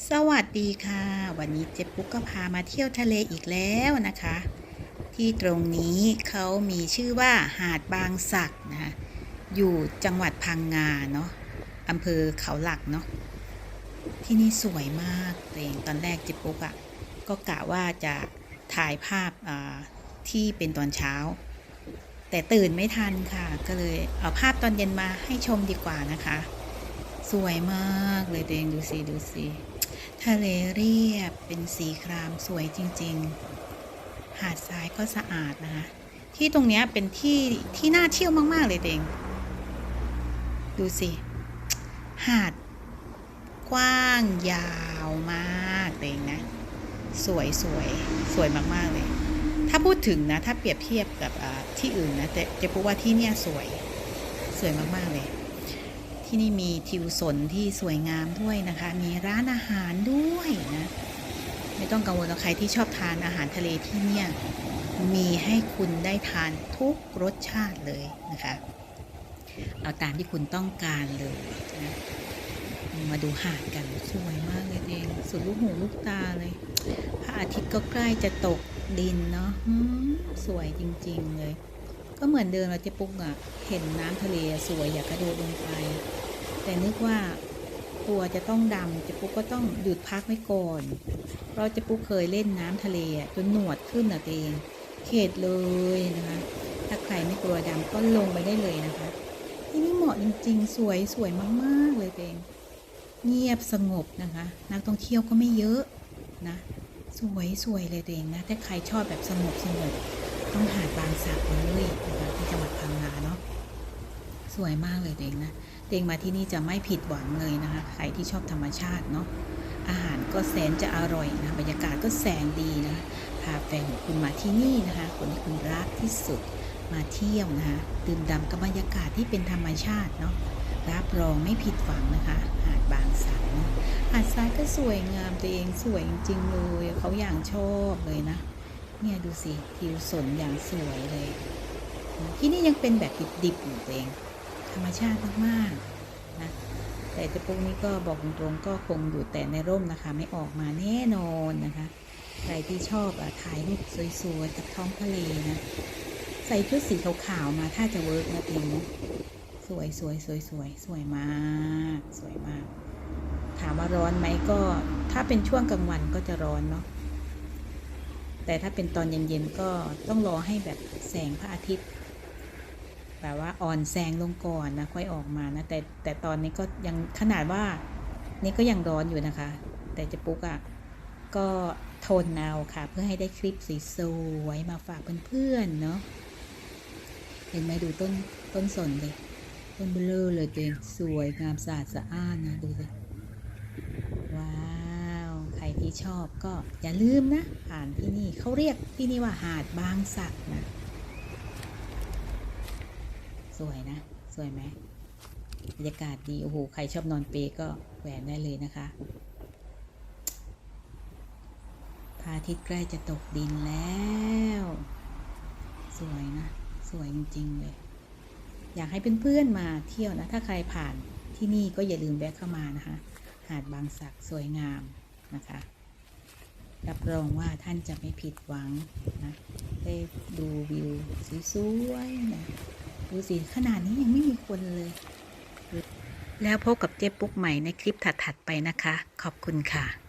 สวัสดีค่ะ วันนี้เจ๊ปุ๊กก็พามาเที่ยวทะเลอีกแล้วนะคะ ที่ตรงนี้เขามีชื่อว่าหาดบางสักนะคะอยู่จังหวัดพังงาเนาะอำเภอเขาหลักเนาะที่นี่สวยมากเองตอนแรกเจ๊ปุ๊กอะ่ะก็กะว่าจะถ่ายภาพอ่าที่เป็นตอนเช้า แต่ตื่นไม่ทันค่ะ ก็เลยเอาภาพตอนเย็นมาให้ชมดีกว่านะคะ สวยมากเลยตัวเองดูสิดูสิ ทะเลเรียบเป็นสีครามสวยจริง ๆ หาดทรายก็สะอาดนะคะที่ตรงเนี้ยเป็นที่ที่น่าเที่ยวมาก ๆ เลยเดงดูสิ หาดกว้างยาวมากเดงนะ สวยสวยสวยมาก ๆ เลย ถ้าพูดถึงนะ ถ้าเปรียบเทียบกับที่อื่นนะแต่จะพูดว่าที่เนี่ยสวย สวยมาก ๆ เลย ที่นี่มีทิวสนที่สวยงามด้วยนะคะ มีร้านอาหารด้วยนะ ไม่ต้องกังวลกับใครที่ชอบทานอาหารทะเลที่เนี่ยมีให้คุณได้ทานทุกรสชาติเลยนะคะ เอาตามที่คุณต้องการเลยนะมาดูหาดกันสวยมากเลยเองสุดลูกหูลูกตาเลยพระอาทิตย์ก็ใกล้จะตกดินเนาะสวยจริง ๆ เลย ก็เหมือนเดิมเราจะปุ๊กอะเห็นน้ำทะเลสวยอยากกระโดดลงไป แต่นึกว่าตัวจะต้องดำเจะปุ๊กก็ต้องหยุดพักไว้ก่อน เราเจะปุ๊กเคยเล่นน้ำทะเลอะจนหนวดขึ้นนะตัวเองเข็ดเลยนะคะ ถ้าใครไม่กลัวดำก็ลงไปได้เลยนะคะที่นี่เหมาะจริงๆ สวยสวยมากๆเลยตัวเองเงียบสงบนะคะ นักท่องเที่ยวก็ไม่เยอะนะสวยสวยเลยตัวเองนะถ้าใครชอบแบบสงบสงบต้องหาดบางสักเลย สวยมากเลยเองนะเองมาที่นี่จะไม่ผิดหวังเลยนะคะ ใครที่ชอบธรรมชาติเนาะอาหารก็แสนจะอร่อยนะบรรยากาศก็แสนดีนะพาแฟนของคุณมาที่นี่นะคะ คนที่คุณรักที่สุดมาเที่ยวนะคะดื่มด่ำกับบรรยากาศที่เป็นธรรมชาติเนาะรับรองไม่ผิดหวังนะคะ หาดบางสันนะหาดทรายก็สวยงามตัวเองสวยจริงๆเลยเขาอย่างชอบเลยนะ เนี่ยดูสิทิวสนอย่างสวยเลย ที่นี่ยังเป็นแบบดิบๆอยู่ตัวเอง ธรรมชาติมากๆนะแต่เจะปุ๊กนี้ก็บอกตรงๆก็คงอยู่แต่ในร่มนะคะ ไม่ออกมาแน่นอนนะคะ ใครที่ชอบอะถ่ายรูปสวยๆกับท้องทะเลนะ ใส่ชุดสีขาวๆมาถ้าจะเวิร์กนะติงสวยสวยสวยสวยสวยมากสวยมาก ถามว่าร้อนไหมก็ถ้าเป็นช่วงกลางวันก็จะร้อนเนาะแต่ถ้าเป็นตอนเย็นๆก็ต้องรอให้แบบแสงพระอาทิตย์ แบบว่าอ่อนแสงลงก่อนนะค่อยออกมานะแต่แต่ตอนนี้ก็ยังขนาดว่านี่ก็ยังร้อนอยู่นะคะ แต่จะปุ๊กอะ่ะก็ทนเอาค่ะ เพื่อให้ได้คลิปสีสวยๆมาฝากเพื่อนๆเนาะเห็นไหมดูต้นต้นสนเลยต้นเบลอเลยตัวเองสวยงามสะอาดสะอ้านนะดูสิว้าวใครที่ชอบก็อย่าลืมนะผ่านที่นี่เขาเรียกที่นี่ว่าหาดบางสักนะ วยนะ สวยไหมบรรยากาศดี โอ้โห ใครชอบนอนเปก็แหวนได้เลยนะคะพระอาทิตย์ใกล้จะตกดินแล้ว สวยนะ สวยจริง ๆ เลย อยากให้เพื่อนๆมาเที่ยวนะ ถ้าใครผ่านที่นี่ก็อย่าลืมแวะเข้ามานะคะ หาดบางสักสวยงามนะคะ รับรองว่าท่านจะไม่ผิดหวังนะ ได้ดูวิวสวยๆนะ ดูสิขนาดนี้ยังไม่มีคนเลย แล้วพบกับเจ๊ปุ๊กใหม่ในคลิปถัด ๆ ไปนะคะ ขอบคุณค่ะ